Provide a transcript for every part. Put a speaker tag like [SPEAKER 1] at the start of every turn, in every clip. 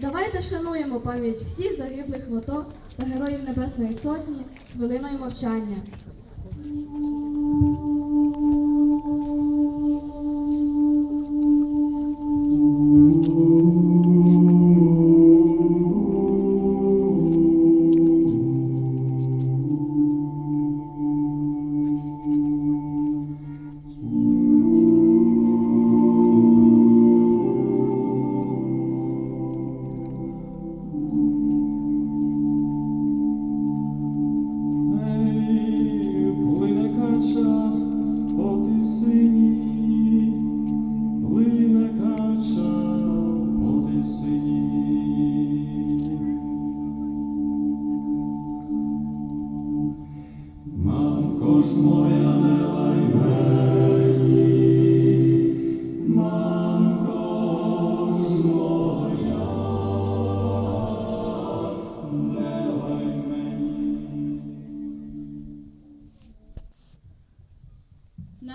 [SPEAKER 1] Давайте вшануємо пам'ять всіх загиблих в АТО та героїв Небесної Сотні хвилиною мовчання.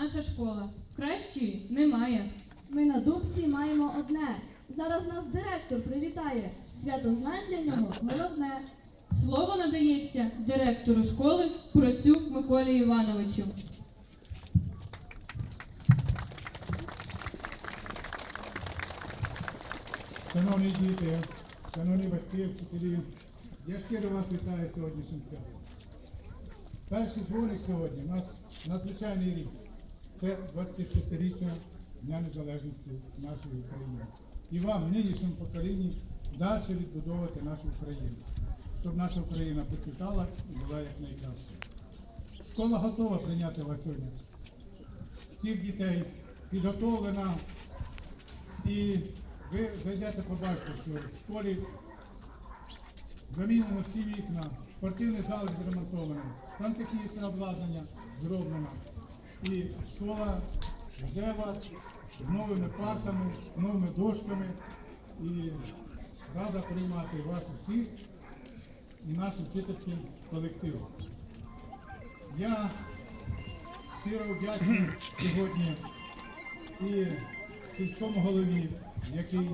[SPEAKER 2] Наша школа. Кращої немає.
[SPEAKER 1] Ми на дубці маємо одне. Зараз нас директор привітає. Свято знань для нього головне.
[SPEAKER 2] Слово надається директору школи Процюк Миколі Івановичу.
[SPEAKER 3] Шановні діти, шановні батьки, вчителі, я щиро вас вітаю сьогоднішнім святом. Перший дзвоник сьогодні у нас надзвичайний рік. Це 26-річчя Дня Незалежності нашої України. І вам, нинішньому поколінні, далі відбудовувати нашу Україну, щоб наша Україна процвітала і була якнайкраще. Школа готова прийняти вас сьогодні. Всіх дітей підготовлена і ви зайдете, побачите, що в школі замінено всі вікна, спортивний зал відремонтований, сантехнічне обладнання зроблено. І школа жде вас з новими партами, з новими дошками і рада приймати вас усіх і наш учительський колектив. Я щиро вдячний сьогодні і сільському голові, який